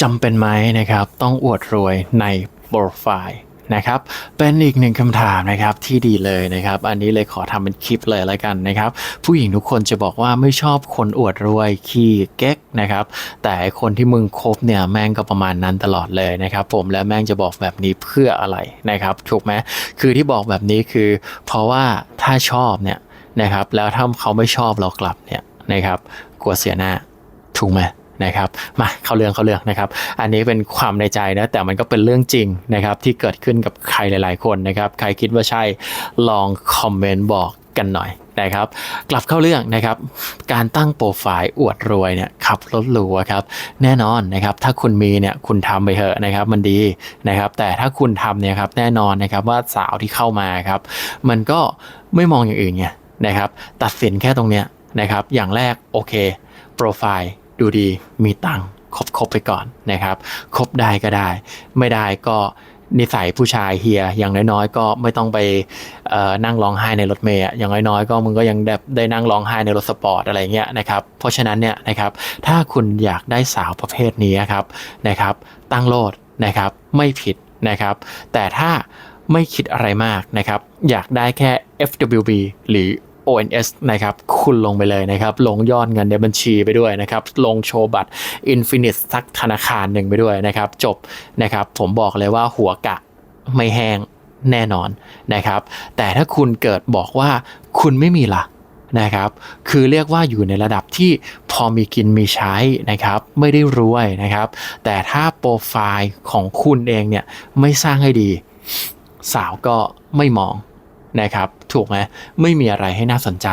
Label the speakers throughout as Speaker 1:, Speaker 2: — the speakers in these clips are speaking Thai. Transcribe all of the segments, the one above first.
Speaker 1: จำเป็นไหมนะครับ ต้องอวดรวยในโปรไฟล์นะครับ เป็นอีกหนึ่งคำถามนะครับที่ดีเลยนะครับ อันนี้เลยขอทำเป็นคลิปเลยล้วกันนะครับ ผู้หญิงทุกคนจะบอกว่าไม่ชอบคนอวดรวยขี้เก๊กนะครับ แต่คนที่มึงคบเนี่ยแม่งก็ประมาณนั้นตลอดเลยนะครับ ผมและแม่งจะบอกแบบนี้เพื่ออะไรนะครับถูกไหมคือที่บอกแบบนี้คือ เพราะว่าถ้าชอบเนี่ยนะครับ แล้วถ้าเขาไม่ชอบเรากลับเนี่ยนะครับ กลัวเสียหน้าถูกไหม นะครับมาเข้าเรื่องเข้าเรื่องนะครับ อันนี้เป็นความในใจนะแต่มันก็เป็นเรื่องจริงนะครับที่เกิดขึ้นกับใครหลาย ๆ คนนะครับใครคิดว่าใช่ลองคอมเมนต์บอกกันหน่อยนะครับกลับเข้าเรื่องนะครับ การตั้งโปรไฟล์อวดรวยเนี่ยขับรถหรูครับแน่นอนนะครับถ้าคุณมีเนี่ยคุณทำไปเถอะนะครับมันดีนะครับแต่ถ้าคุณทำเนี่ยครับแน่นอนนะครับว่าสาวที่เข้ามาครับมันก็ไม่มองอย่างอื่นไงนะครับตัดสินแค่ตรงเนี้ยนะครับอย่างแรกโอเคโปรไฟล์ ดูดีมีตังค์ครบครบไปก่อนนะครับครบได้ก็ได้ ไม่ได้ก็นิสัยผู้ชายเฮียอย่างน้อยๆ ก็ไม่ต้องไปนั่งร้องไห้ในรถเมล์อย่างน้อยๆ ก็มึงก็ยังได้ได้นั่งร้องไห้ในรถสปอร์ตอะไรเงี้ยนะครับเพราะฉะนั้นเนี่ยนะครับถ้าคุณอยากได้สาวประเภทนี้ครับนะครับ ตั้งโลดนะครับไม่ผิดนะครับ แต่ถ้าไม่คิดอะไรมากนะครับ อยากได้แค่ FWB หรือ ONS นะครับคุณลงไปเลยนะครับ ลงยอดเงินในบัญชีไปด้วยนะครับ ลงโชว์บัตร Infinite สักธนาคารหนึ่งไปด้วยนะครับ จบนะครับ ผมบอกเลยว่าหัวกะไม่แห้งแน่นอนนะครับ แต่ถ้าคุณเกิดบอกว่าคุณไม่มีละนะครับ คือเรียกว่าอยู่ในระดับที่พอมีกินมีใช้นะครับ ไม่ได้รวยนะครับ แต่ถ้าโปรไฟล์ของคุณเองเนี่ยไม่สร้างให้ดี สาวก็ไม่มองนะครับ ถูกไหมไม่มีอะไรให้น่าสนใจ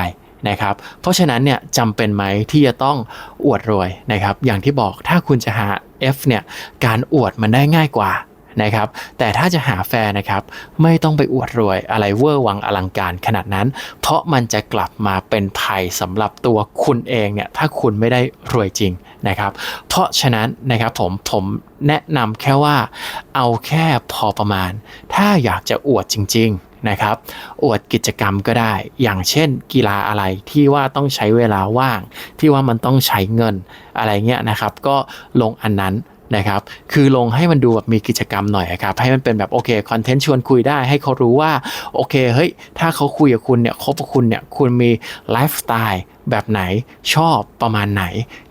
Speaker 1: นะครับเพราะฉะนั้นเนี่ยจำเป็นไหมที่จะต้องอวดรวยนะครับอย่างที่บอกถ้าคุณจะหา F เนี่ยการอวดมันได้ง่ายกว่านะครับแต่ถ้าจะหาแฟนนะครับไม่ต้องไปอวดรวยอะไรเวอร์วังอลังการขนาดนั้น เพราะมันจะกลับมาเป็นภัยสำหรับตัวคุณเองเนี่ยถ้าคุณไม่ได้รวยจริงนะครับเพราะฉะนั้นนะครับผมผมแนะนำแค่ว่าเอาแค่พอประมาณ ถ้าอยากจะอวดจริง ๆ นะครับ อวดกิจกรรมก็ได้ อย่างเช่น กีฬาอะไรที่ว่าต้องใช้เวลาว่าง ที่ว่ามันต้องใช้เงินอะไรเงี้ยนะครับ ก็ลงอันนั้นนะครับ คือลงให้มันดูแบบมีกิจกรรมหน่อยครับ ให้มันเป็นแบบโอเคคอนเทนต์ชวนคุยได้ ให้เขารู้ว่าโอเคเฮ้ยถ้าเขาคุยกับคุณเนี่ยคบกับคุณเนี่ยคุณมีไลฟ์สไตล์แบบไหนชอบประมาณไหน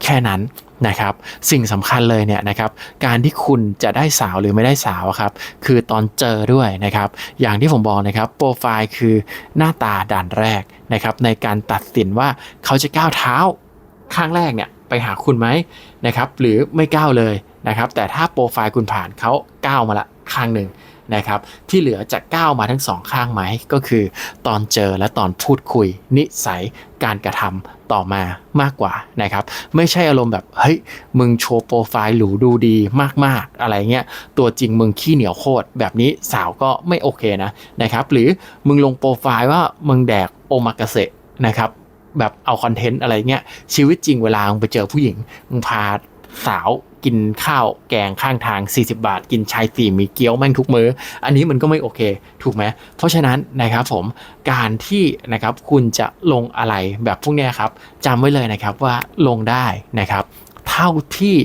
Speaker 1: แค่นั้น นะครับสิ่งสำคัญเลยเนี่ยนะครับการที่คุณจะได้สาวหรือไม่ได้สาวครับคือตอนเจอด้วยนะครับอย่างที่ผมบอกนะครับโปรไฟล์คือหน้าตาด่านแรกนะครับในการตัดสินว่าเขาจะก้าวเท้าข้างแรกเนี่ยไปหาคุณไหมนะครับหรือไม่ก้าวเลยนะครับแต่ถ้าโปรไฟล์คุณผ่านเขาก้าวมาละข้างหนึ่ง นะครับที่เหลือจะก้าวมาทั้งสองข้างไหมก็คือตอนเจอและตอนพูดคุย นิสัยการกระทำต่อมามากกว่านะครับไม่ใช่อารมณ์แบบเฮ้ยมึงโชว์โปรไฟล์หรูดูดีมากๆ อะไรเงี้ยตัวจริงมึงขี้เหนียวโคตรแบบนี้สาวก็ไม่โอเคนะนะครับหรือมึงลงโปรไฟล์ว่ามึงแดกโอมากาเสะนะครับแบบเอาคอนเทนต์อะไรเงี้ยชีวิตจริงเวลามึงไปเจอผู้หญิงมึงพาสาว กินข้าวแกงข้างทาง 40 บาท กินชายสี่มีเกี๊ยวแม่งทุกมือ้อ อันนี้มันก็ไม่โอเค ถูกไหมเพราะฉะนั้นนะครับผมการที่นะครับคุณจะลงอะไรแบบพวกนี้ครับจำไว้เลยนะครับว่าลงได้นะครับเท่าที่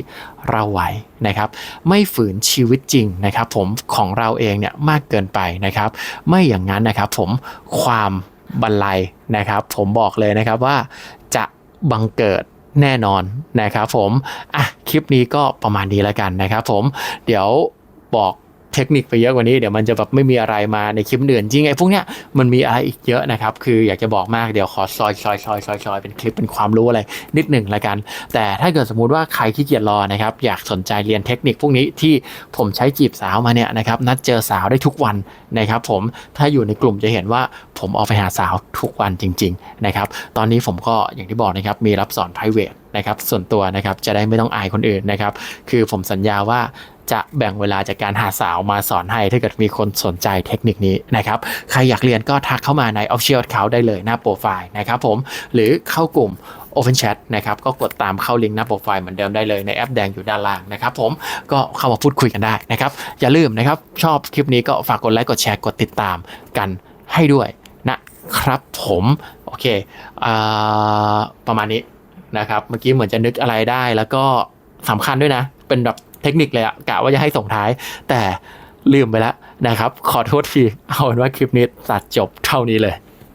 Speaker 1: เราไหวนะครับ ไม่ฝืนชีวิตจริงนะครับ ผมของเราเองเนี่ยมากเกินไปนะครับ ไม่อย่างนั้นนะครับผมความบันไลนะครับ ผมบอกเลยนะครับว่าจะบังเกิด แน่นอนนะครับผม อะ คลิปนี้ก็ประมาณนี้แล้วกันนะครับผม เดี๋ยวบอก เทคนิคไปเยอะกว่านี้เดี๋ยวมันจะแบบไม่มีอะไรมาในคลิปอื่นจริงไอ้พวกเนี้ยมันมีอะไรอีกเยอะนะครับ คืออยากจะบอกมากเดี๋ยวขอซอยซอยซอยซอยซอยเป็นคลิปเป็นความรู้อะไรนิดหนึ่งละกัน แต่ถ้าเกิดสมมุติว่าใครขี้เกียจรอนะครับอยากสนใจเรียนเทคนิคพวกนี้ที่ผมใช้จีบสาวมาเนี่ยนะครับนัดเจอสาวได้ทุกวันนะครับผมถ้าอยู่ในกลุ่มจะเห็นว่าผมออกไปหาสาวทุกวันจริงๆนะครับตอนนี้ผมก็อย่างที่บอกนะครับมีรับสอน private นะครับส่วนตัวนะครับจะได้ไม่ต้องอายคนอื่นนะครับคือผมสัญญาว่า จะแบ่งเวลาจากการหาสาวมาสอนให้ ถ้าเกิดมีคนสนใจเทคนิคนี้นะครับ ใครอยากเรียนก็ทักเข้ามาใน Official Account ได้เลยหน้าโปรไฟล์นะครับผมหรือเข้ากลุ่ม Open Chat นะครับก็กดตามเข้าลิงก์หน้าโปรไฟล์เหมือนเดิมได้เลยในแอปแดงอยู่ด้านล่างนะครับผมก็เข้ามาพูดคุยกันได้นะครับอย่าลืมนะครับชอบคลิปนี้ก็ฝากกดไลค์กดแชร์กดติดตามกันให้ด้วยนะครับผมโอเคอประมาณนี้นะครับ เมื่อกี้เหมือนจะนึกอะไรได้ แล้วก็สำคัญด้วยนะ เป็นแบบ เทคนิคเลยอะกะว่าจะให้ส่งท้าย แต่ลืมไปแล้วนะครับ ขอโทษที เอาเป็นว่าคลิปนี้ตัดจบเท่านี้เลย